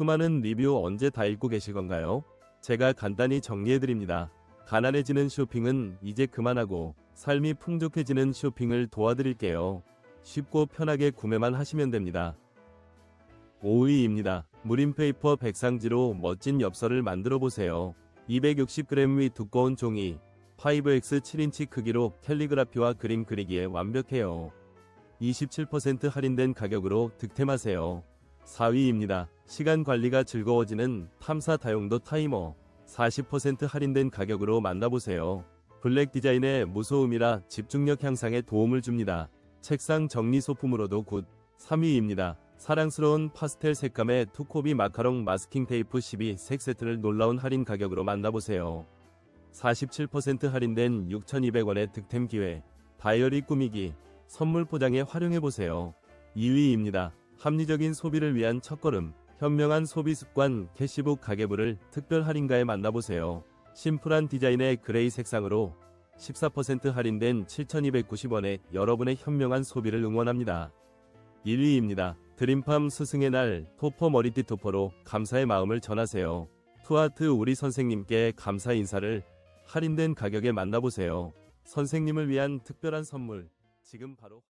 수많은 리뷰 언제 다 읽고 계실 건가요? 제가 간단히 정리해드립니다. 가난해지는 쇼핑은 이제 그만하고 삶이 풍족해지는 쇼핑을 도와드릴게요. 쉽고 편하게 구매만 하시면 됩니다. 5위입니다. 무림페이퍼 백상지로 멋진 엽서를 만들어 보세요. 260g 위 두꺼운 종이 5X 7인치 크기로 캘리그라피와 그림 그리기에 완벽해요. 27% 할인된 가격으로 득템하세요. 4위입니다. 시간 관리가 즐거워지는 탐사 다용도 타이머 40% 할인된 가격으로 만나보세요. 블랙 디자인의 무소음이라 집중력 향상에 도움을 줍니다. 책상 정리 소품으로도 굿. 3위입니다. 사랑스러운 파스텔 색감의 투코비 마카롱 마스킹 테이프 12색 세트를 놀라운 할인 가격으로 만나보세요. 47% 할인된 6,200원의 득템 기회. 다이어리 꾸미기. 선물 포장에 활용해보세요. 2위입니다. 합리적인 소비를 위한 첫걸음. 현명한 소비 습관 캐시북 가계부를 특별 할인가에 만나보세요. 심플한 디자인의 그레이 색상으로 14% 할인된 7,290원에 여러분의 현명한 소비를 응원합니다. 1위입니다. 드림팜 스승의 날 토퍼 머리띠 토퍼로 감사의 마음을 전하세요. 투아트 우리 선생님께 감사 인사를 할인된 가격에 만나보세요. 선생님을 위한 특별한 선물 지금 바로